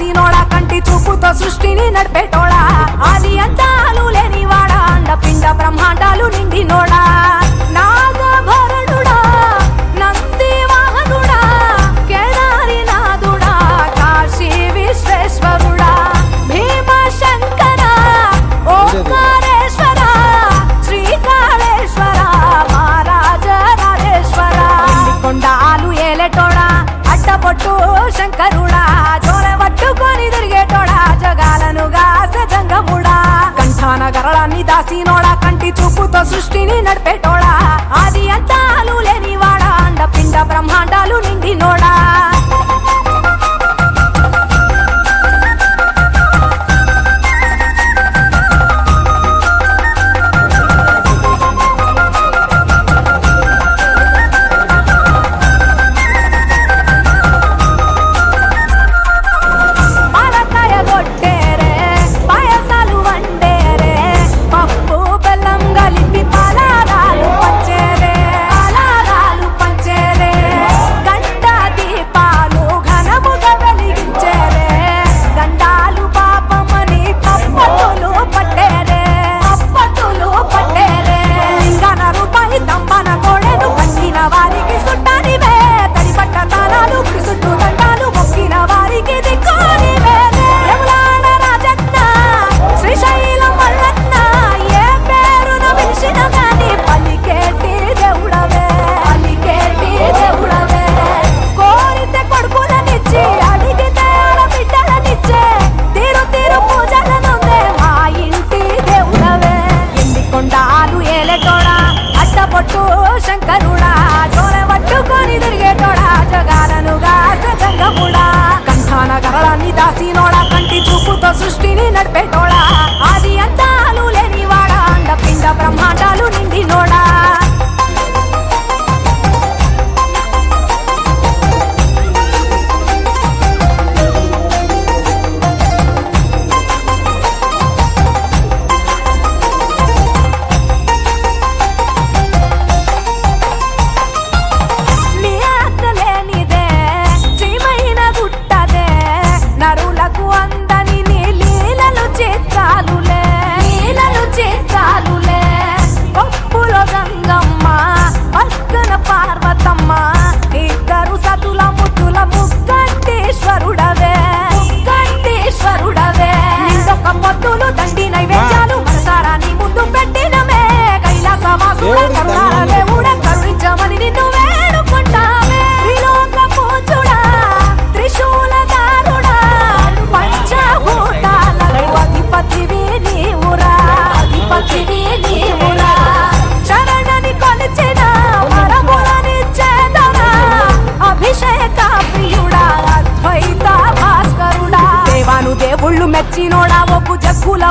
చీనోడా కంటి చూపుతో సృష్టిని నడిపేటోడా? అది అంతా సీనోడా కంటి చూపుతో సృష్టిని నడిపేట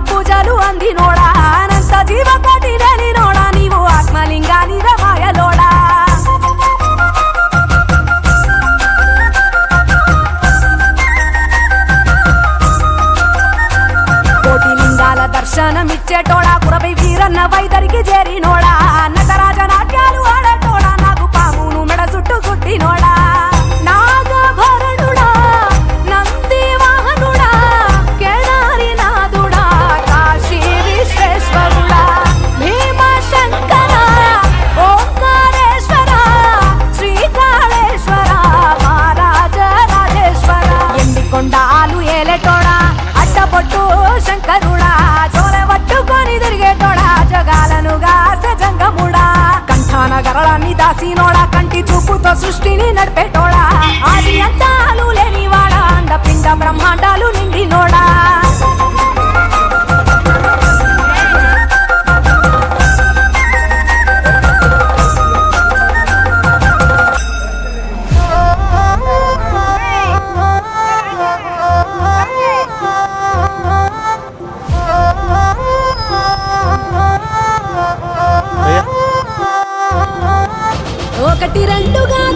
పూజలు అందినోడా? అనంత జీవకోటి లేనినోడా? నీవు ఆత్మలింగాని రమాయలోడా కోటి లింగాల దర్శనమిచ్చేటోడా? కురబై వీరన్న వైదరికి చేరినోడా? i'm still ఒకటి రెండుగా.